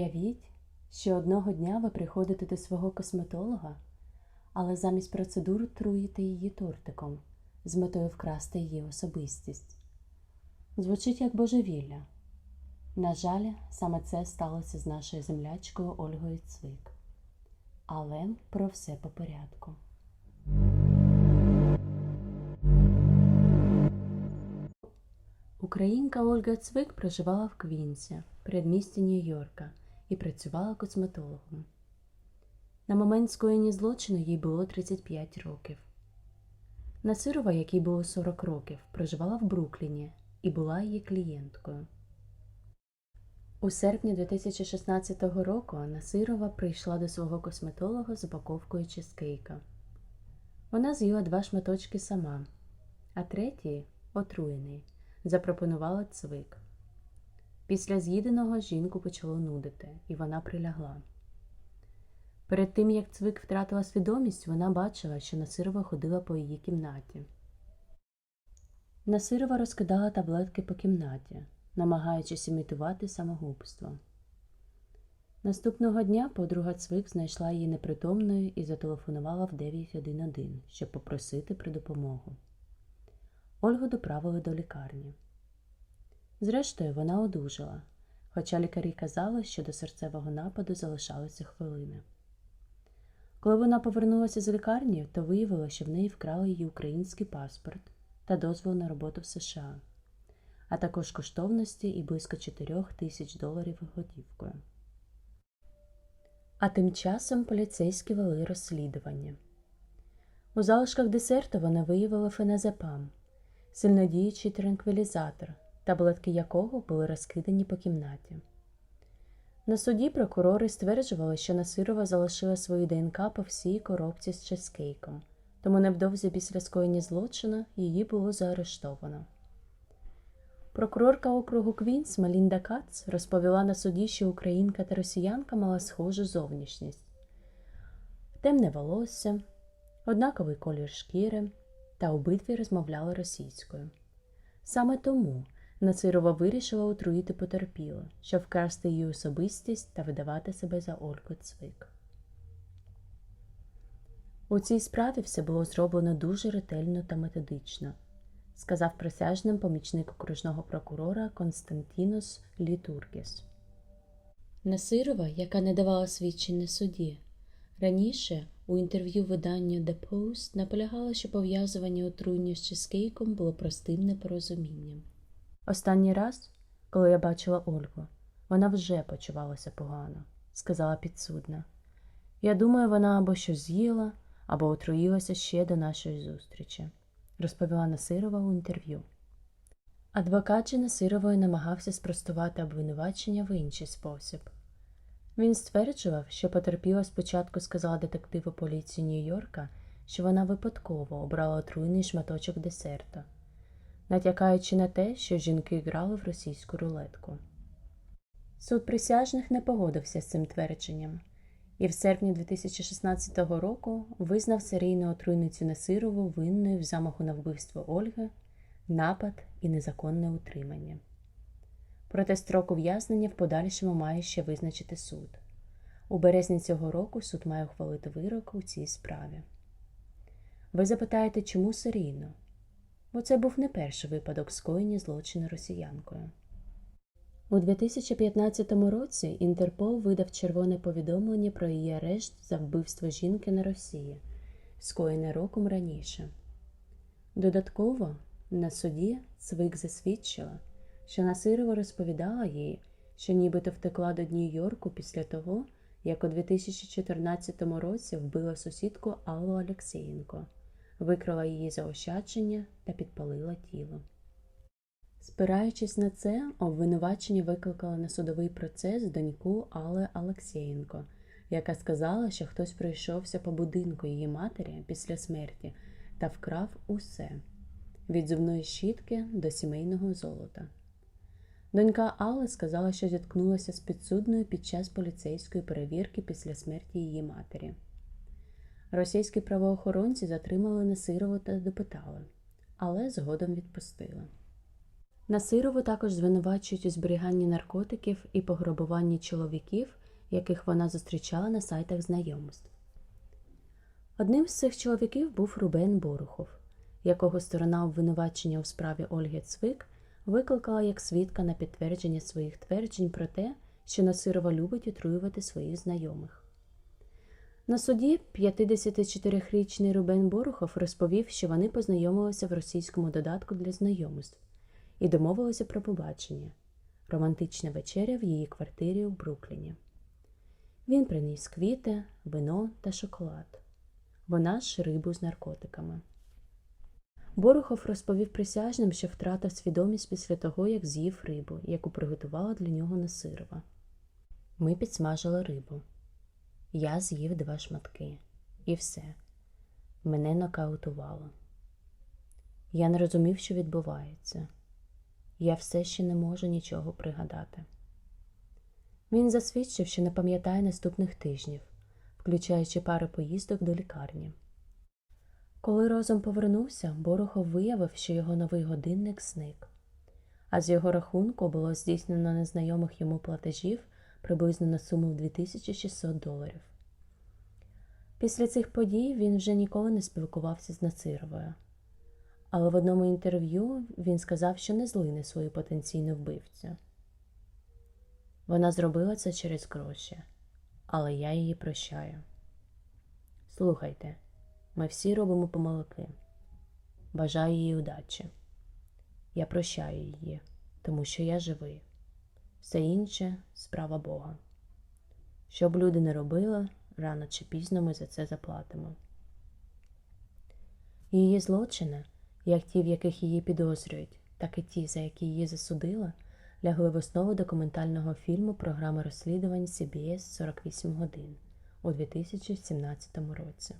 Уявіть, що одного дня ви приходите до свого косметолога, але замість процедур труїте її тортиком з метою вкрасти її особистість. Звучить як божевілля. На жаль, саме це сталося з нашою землячкою Ольгою Цвик. Але про все по порядку. Українка Ольга Цвик проживала в Квінсі, передмісті Нью-Йорка, і працювала косметологом. На момент скоєння злочину їй було 35 років. Насирова, якій було 40 років, проживала в Брукліні і була її клієнткою. У серпні 2016 року Насирова прийшла до свого косметолога з упаковкою чизкейка. Вона з'їла два шматочки сама, а третій, отруєний, запропонувала цвик. Після з'їденого жінку почало нудити, і вона прилягла. Перед тим, як цвик втратила свідомість, вона бачила, що Насирова ходила по її кімнаті. Насирова розкидала таблетки по кімнаті, намагаючись імітувати самогубство. Наступного дня подруга Цвик знайшла її непритомною і зателефонувала в 911, щоб попросити про допомогу. Ольгу доправили до лікарні. Зрештою, вона одужала, хоча лікарі казали, що до серцевого нападу залишалися хвилини. Коли вона повернулася з лікарні, то виявила, що в неї вкрали її український паспорт та дозвіл на роботу в США, а також коштовності і близько 4 тисяч доларів готівкою. А тим часом поліцейські вели розслідування. У залишках десерту вона виявила феназепам, сильнодіючий транквілізатор, таблетки якого були розкидані по кімнаті. На суді прокурори стверджували, що Насирова залишила свою ДНК по всій коробці з чизкейком, тому невдовзі після скоєння злочину її було заарештовано. Прокурорка округу Квінс Малінда Кац розповіла на суді, що українка та росіянка мала схожу зовнішність, темне волосся, однаковий колір шкіри та обидві розмовляли російською. Саме тому Нацирова вирішила отруїти потерпілу, щоб вкрасти її особистість та видавати себе за Ольгу Цвик. У цій справі все було зроблено дуже ретельно та методично, сказав присяжним помічник окружного прокурора Константінос Літургіс. Насирова, яка не давала свідчень на суді, раніше у інтерв'ю виданню The Post наполягала, що пов'язування отруєння з чизкейком було простим непорозумінням. Останній раз, коли я бачила Ольгу, вона вже почувалася погано, сказала підсудна. Я думаю, вона або щось з'їла, або отруїлася ще до нашої зустрічі, розповіла Насирова у інтерв'ю. Адвокат же Насирової намагався спростувати обвинувачення в інший спосіб. Він стверджував, що потерпіла спочатку сказала детективу поліції Нью-Йорка, що вона випадково обрала отруйний шматочок десерту натякаючи на те, що жінки грали в російську рулетку. Суд присяжних не погодився з цим твердженням і в серпні 2016 року визнав серійну отруйницю Насирову винною в замаху на вбивство Ольги, напад і незаконне утримання. Проте строк ув'язнення в подальшому має ще визначити суд. У березні цього року суд має ухвалити вирок у цій справі. Ви запитаєте, чому серійно? Бо це був не перший випадок скоєння злочину росіянкою. У 2015 році Інтерпол видав червоне повідомлення про її арешт за вбивство жінки на Росії, скоєне роком раніше. Додатково на суді Цвик засвідчила, що Насирова розповідала їй, що нібито втекла до Нью-Йорку після того, як у 2014 році вбила сусідку Аллу Алексєєнко викрила її заощадження та підпалила тіло. Спираючись на це, обвинувачення викликало на судовий процес доньку Алли Алексєєнко, яка сказала, що хтось пройшовся по будинку її матері після смерті та вкрав усе від зубної щітки до сімейного золота. Донька Алли сказала, що зіткнулася з підсудною під час поліцейської перевірки після смерті її матері. Російські правоохоронці затримали Насирову та допитали, але згодом відпустили. Насирову також звинувачують у зберіганні наркотиків і пограбуванні чоловіків, яких вона зустрічала на сайтах знайомств. Одним з цих чоловіків був Рубен Борухов, якого сторона обвинувачення у справі Ольги Цвик викликала як свідка на підтвердження своїх тверджень про те, що Насирова любить отруювати своїх знайомих. На суді 54-річний Рубен Борухов розповів, що вони познайомилися в російському додатку для знайомств і домовилися про побачення романтична вечеря в її квартирі у Брукліні. Він приніс квіти, вино та шоколад. Вона ж рибу з наркотиками. Борухов розповів присяжним, що втратив свідомість після того, як з'їв рибу, яку приготувала для нього Насирова. Ми підсмажили рибу. Я з'їв два шматки. І все. Мене нокаутувало. Я не розумів, що відбувається. Я все ще не можу нічого пригадати. Він засвідчив, що не пам'ятає наступних тижнів, включаючи пару поїздок до лікарні. Коли розум повернувся, Борохов виявив, що його новий годинник зник, а з його рахунку було здійснено незнайомих йому платежів приблизно на суму в 2600 доларів. Після цих подій він вже ніколи не спілкувався з Нацировою. Але в одному інтерв'ю він сказав, що не злине свою потенційну вбивцю. Вона зробила це через гроші, але я її прощаю. Слухайте, ми всі робимо помилки. Бажаю їй удачі. Я прощаю її, тому що я живий. Все інше справа Бога. Що б люди не робили, рано чи пізно ми за це заплатимо. Її злочини, як ті, в яких її підозрюють, так і ті, за які її засудили, лягли в основу документального фільму програми розслідувань CBS 48 годин у 2017 році.